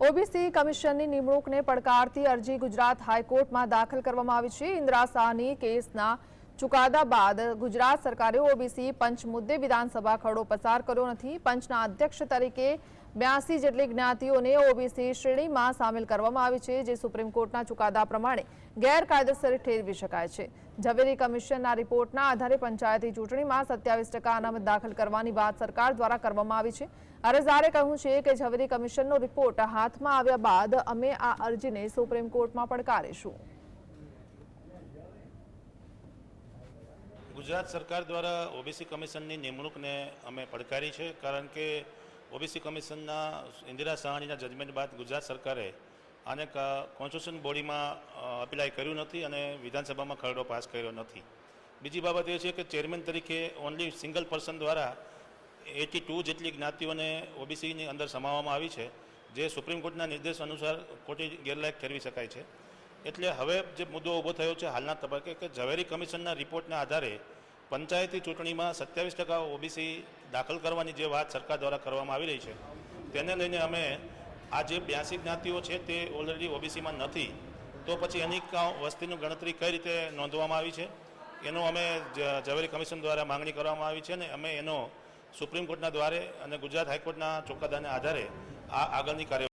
OBC કમિશનની નિમણૂકને પડકારતી અરજી ગુજરાત હાઈકોર્ટમાં દાખલ કરવામાં આવી છે. ઇન્દિરા શાહની કેસના ચુકાદા બાદ ગુજરાત સરકારે ઓબીસી પંચ મુદ્દે વિધાનસભા ખરડો પસાર કર્યો નથી. પંચના અધ્યક્ષ તરીકે બ્યાસી જેટલી જ્ઞાતિઓને ઓબીસી શ્રેણીમાં સામેલ કરવામાં આવી છે, જે સુપ્રીમ કોર્ટના ચુકાદા પ્રમાણે ગેરકાયદેસર ઠેરવી શકાય છે. ઝવેરી કમિશનના રિપોર્ટના આધારે પંચાયતી ચૂંટણીમાં સત્યાવીસ ટકા અનામત દાખલ કરવાની વાત સરકાર દ્વારા કરવામાં આવી છે. અરજદારે કહ્યું છે કે ઝવેરી કમિશનનો રિપોર્ટ હાથમાં આવ્યા બાદ અમે આ અરજીને સુપ્રીમ કોર્ટમાં પડકારીશું. ગુજરાત સરકાર દ્વારા ઓબીસી કમિશનની નિમણૂકને અમે પડકારી છે, કારણ કે ઓબીસી કમિશનના ઇન્દિરા સાહાણીના જજમેન્ટ બાદ ગુજરાત સરકારે આને કોન્સ્ટિટ્યુશન બોડીમાં અપ્લાય કર્યું નથી અને વિધાનસભામાં ખરડો પાસ કર્યો નથી. બીજી બાબત એ છે કે ચેરમેન તરીકે ઓનલી સિંગલ પર્સન દ્વારા એટી ટુ જેટલી જ્ઞાતિઓને ઓબીસીની અંદર સમાવવામાં આવી છે, જે સુપ્રીમ કોર્ટના નિર્દેશ અનુસાર ખોટી ગેરલાયક ઠેરવી શકાય છે. એટલે હવે જે મુદ્દો ઊભો થયો છે હાલના તબક્કે કે ઝવેરી કમિશનના રિપોર્ટના આધારે પંચાયતી ચૂંટણીમાં સત્યાવીસ ટકા ઓબીસી દાખલ કરવાની જે વાત સરકાર દ્વારા કરવામાં આવી રહી છે, તેને લઈને અમે આ જે બ્યાસી જ્ઞાતિઓ છે તે ઓલરેડી ઓબીસીમાં નથી. તો પછી એની વસ્તીની ગણતરી કઈ રીતે નોંધવામાં આવી છે? એનો અમે ઝવેરી કમિશન દ્વારા માંગણી કરવામાં આવી છે અને અમે એનો સુપ્રીમ કોર્ટના દ્વારે અને ગુજરાત હાઈકોર્ટના ચુકાદાના આધારે આ આગળની કાર્ય